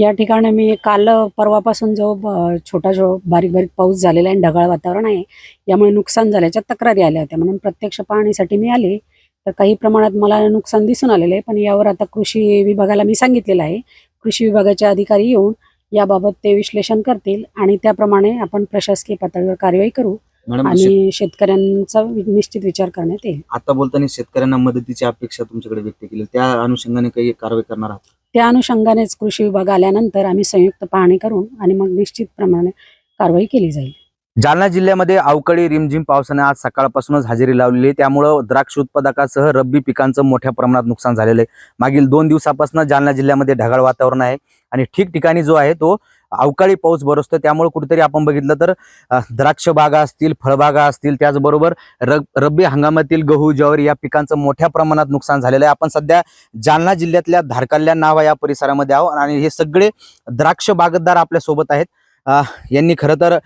या ठिकाणी मी काल परवापासून जो छोटा जो बारीक बारीक पाऊस झालेला आहे आणि ढगाळ वातावरण आहे यामुळे नुकसान झाल्याच्या तक्रारी आल्या होत्या. म्हणून प्रत्यक्ष पाहणीसाठी मी आले. तर काही प्रमाणात मला नुकसान दिसून आलेलं आहे पण यावर आता कृषी विभागाला मी सांगितलेलं आहे. कृषी विभागाचे अधिकारी येऊन याबाबत ते विश्लेषण करतील आणि त्याप्रमाणे आपण प्रशासकीय पातळीवर कार्यवाही करू आणि शेतकऱ्यांचा निश्चित विचार करण्यात येईल. आता बोलताना शेतकऱ्यांना मदतीची अपेक्षा तुमच्याकडे व्यक्त केली. त्या अनुषंगाने काही कारवाई करणार आहात? त्या अनुषंगानेच कृषी विभाग आल्यानंतर आम्ही संयुक्त पाहणी करून आणि मग निश्चित प्रमाणे कारवाई केली जाईल. जालना जिल्ह्यामध्ये अवकाळी रिमझिम पावसाने आज सकाळपासूनच हजेरी लावलेली आहे. त्यामुळं द्राक्ष उत्पादकासह रब्बी पिकांचं मोठ्या प्रमाणात नुकसान झालेलं आहे. मागील दोन दिवसापासून जालना जिल्ह्यामध्ये ढगाळ वातावरण आहे आणि ठिकठिकाणी जो आहे तो अवकाळी पाऊस बरसतो त्यामुळे कुठेतरी आपण बघितलं तर द्राक्ष बागा असतील फळबागा असतील त्याचबरोबर रब रब्बी हंगामातील गहू ज्वारी या पिकांचं मोठ्या प्रमाणात नुकसान झालेलं आहे. आपण सध्या जालना जिल्ह्यातल्या धारकल्ल्या नावा या परिसरामध्ये आहोत आणि हे सगळे द्राक्ष बागतदार आपल्यासोबत आहेत. यांनी खरं तर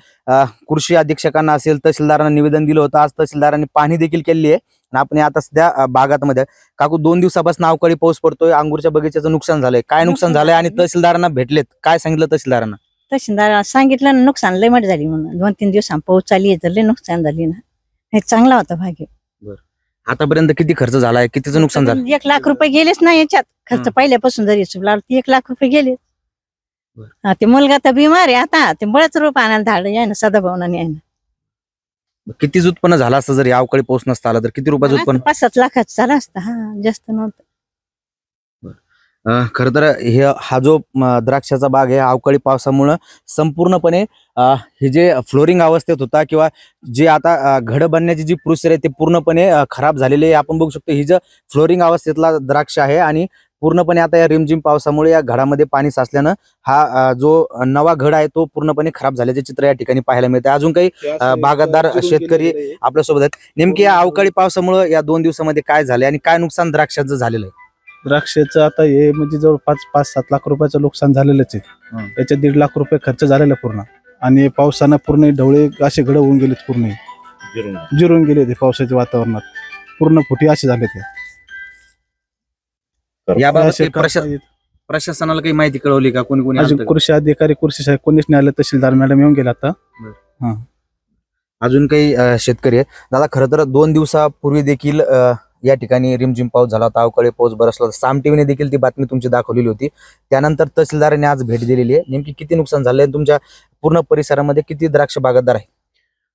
कृषी अधीक्षकांना असेल तहसीलदारांना निवेदन दिलं होतं. आज तहसीलदारांनी पाहणी देखील केली आहे. आणि आपण आता सध्या अ, बागातमध्ये काकू दोन दिवसापासून अवकाळी पाऊस पडतोय. अंगूरच्या बगीच्याचं नुकसान झालंय. काय नुकसान झालंय आणि तहसीलदारांना भेटलेत? काय सांगितलं तहसीलदारांना? तहसीलदार सांगितलं ना नुकसान लय मोठी झाली म्हणून. दोन तीन दिवसां पाऊस चालली आहे तर लय नुकसान झाली ना. हे चांगला होता भाग्य. आतापर्यंत किती खर्च झालाय? कितीचं नुकसान झालं? एक लाख रुपये गेलेच ना याच्यात. खर्च. पहिल्यापासून जरी एक लाख रुपये गेले. हा, ते मुलगा तर बिमार आहे आता. ते बळच रोप आणायला धाड आहे ना सदाभावनाने आहे ना. कितीच उत्पन्न झालं असतं जर या अवकाळी पाऊस नसता आला तर किती रुपयाचं उत्पन्न? पाच सात लाखाचं झाला असता हा जास्त नव्हतं. अं, खरं तर हे हा जो म, द्राक्षाचा बाग आहे अवकाळी पावसामुळं संपूर्णपणे अं, हे जे फ्लोरिंग अवस्थेत होता किंवा जे आता अं, घड बनण्याची जी प्रोसेस आहे ते पूर्णपणे अं, खराब झालेली आहे. आपण बघू शकतो ही जे फ्लोरिंग अवस्थेतला द्राक्ष आहे आणि पूर्णपणे आता या रिमझिम पावसामुळे या घडामध्ये पाणी साचल्यानं हा जो नवा घड आहे तो पूर्णपणे खराब झाल्याचे चित्र या ठिकाणी पाहायला मिळते अजून काही अं, बागायतदार शेतकरी आपल्यासोबत आहेत. नेमके या अवकाळी पावसामुळे या दोन दिवसामध्ये काय झाले आणि काय नुकसान द्राक्षाचं झालेलं आहे? द्राक्षाचं आता हे म्हणजे जवळपास पाच सात लाख रुपयाचं नुकसान झालेलंच आहे. याच्यात दीड लाख रुपये खर्च झालेला पूर्ण. आणि पावसानं पूर्ण ढवळे असे घड होऊन गेलेत पूर्ण. जिरून. गेले ते पावसाच्या वातावरणात. पूर्ण फुटी असे झाले ते याबाबत काही प्रशा-. प्रशासनाला काही माहिती कळवली का? कोणी कोणी अजून आलं का? कृषी अधिकारी कृषी साहेब कोणीच नाही आलं तहसीलदार मॅडम येऊन गेला आता. अजून काही अं, शेतकरी आहे दादा खरं तर दोन दिवसापूर्वी देखील अं, या ठिकाणी रिमझिम पाऊस झाला होता अवकाळी पाऊस बरसला होता. साम टीव्हीने देखील ती बातमी तुमची दाखवलेली होती. त्यानंतर तहसीलदारांनी आज भेट दिलेली आहे. नेमकी किती नुकसान झालंय तुमच्या पूर्ण परिसरामध्ये किती द्राक्ष बागायतदार आहे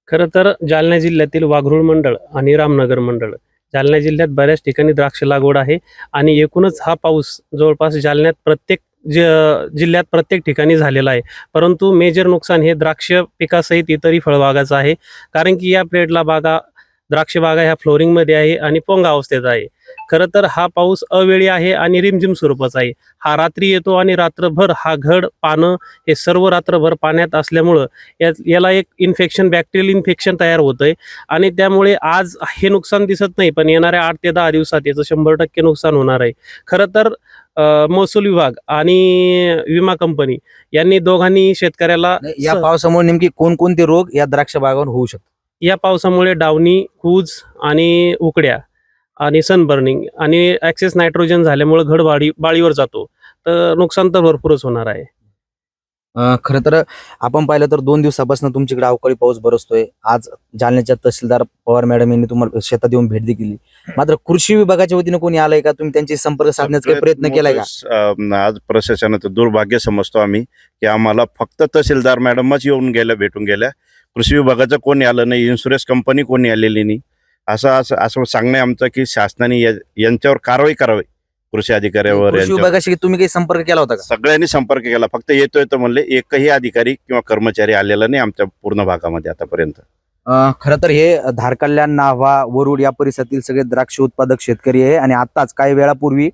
खरं तर जालना जिल्ह्यातील वाघरूळ मंडळ आणि रामनगर मंडळ जालना जिल्ह्यात बऱ्याच ठिकाणी द्राक्ष लागवड आहे. आणि एकूणच हा पाऊस जवळपास जालन्यात प्रत्येक ज- जिल्ह्यात प्रत्येक ठिकाणी झालेला आहे. परंतु मेजर नुकसान हे द्राक्ष पिकासहित इतरही फळबागाचं आहे. कारण की या प्लेटला बागा द्राक्ष बागा ह्या फ्लोरिंगमध्ये आहे आणि पोंगा अवस्थेत आहे. खरं तर हा पाऊस अवेळी आहे आणि रिमझिम स्वरूपाचा आहे. हा रात्री येतो आणि रात्रभर हा घड पानं हे सर्व रात्रभर पाण्यात असल्यामुळं या याला एक इन्फेक्शन बॅक्टेरियल इन्फेक्शन तयार होतंय. आणि त्यामुळे आज हे नुकसान दिसत नाही पण येणाऱ्या आठ ते दहा दिवसात याचं शंभर टक्के नुकसान होणार आहे. खरं तर महसूल विभाग आणि विमा कंपनी यांनी दोघांनी शेतकऱ्याला या पावसामुळे नेमकी कोणकोणते रोग या द्राक्ष बागावर होऊ शकतात? या पावसामुळे डावणी कूज आणि उकड्या आणि सनबर्निंग आणि ऍक्सेस नायट्रोजन झाल्यामुळे घड बाळी बाळीवर जातो. तर नुकसान तर भरपूरच होणार आहे. खरं तर आपण पाहिलं तर दोन दिवसापासून तुमच्याकडे अवकाळी पाऊस बरसतोय. आज जालन्याच्या तहसीलदार पवार मॅडम यांनी तुम्हाला शेतात येऊन भेट दिली. मात्र कृषी विभागाच्या वतीने कोणी आलंय का? तुम्ही त्यांची संपर्क साधण्याचा प्रयत्न केलाय का? आज प्रशासनाचं दुर्भाग्य समजतो आम्ही की आम्हाला फक्त तहसीलदार मॅडमच येऊन गेल्या भेटून गेल्या. कृषी विभागाचं कोणी आलं नाही इन्शुरन्स कंपनी कोणी आलेली नाही. असं असं असं सांगणं आहे आमचं की शासनाने या- यांच्यावर कारवाई करावी. कृषी अधिकाऱ्यावर कृषी यांच्यावर. विभागाशी तुम्ही काही संपर्क केला होता का? सगळ्यांनी संपर्क केला. फक्त येतोय तर म्हणले एकही अधिकारी किंवा कर्मचारी आलेला नाही आमच्या पूर्ण भागामध्ये आतापर्यंत. अं, खरं तर हे धारकल्याण नाव्हा वरुड या परिसरातील सगळे द्राक्ष उत्पादक शेतकरी आहे आणि आताच काही वेळापूर्वी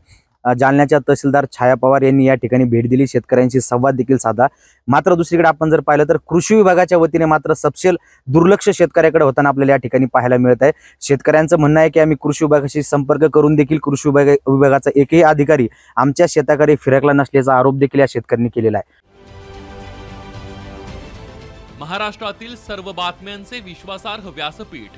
जालन्याच्या तहसीलदार छाया पवार यांनी या ठिकाणी भेट दिली. शेतकऱ्यांशी संवाद देखील साधा मात्र दुसरीकडे आपण जर पाहिलं तर कृषी विभागाच्या वतीने मात्र सपशेल दुर्लक्ष शेतकऱ्याकडे होताना आपल्याला या ठिकाणी पाहायला मिळत आहे. शेतकऱ्यांचं म्हणणं आहे की आम्ही कृषी विभागाशी संपर्क करून देखील कृषी विभाग विभागाचा एकही अधिकारी आमच्या शेताकडे फिरकला नसल्याचा आरोप देखील या शेतकऱ्यांनी केलेला आहे. महाराष्ट्रातील सर्व बातम्यांचे विश्वासार्ह व्यासपीठ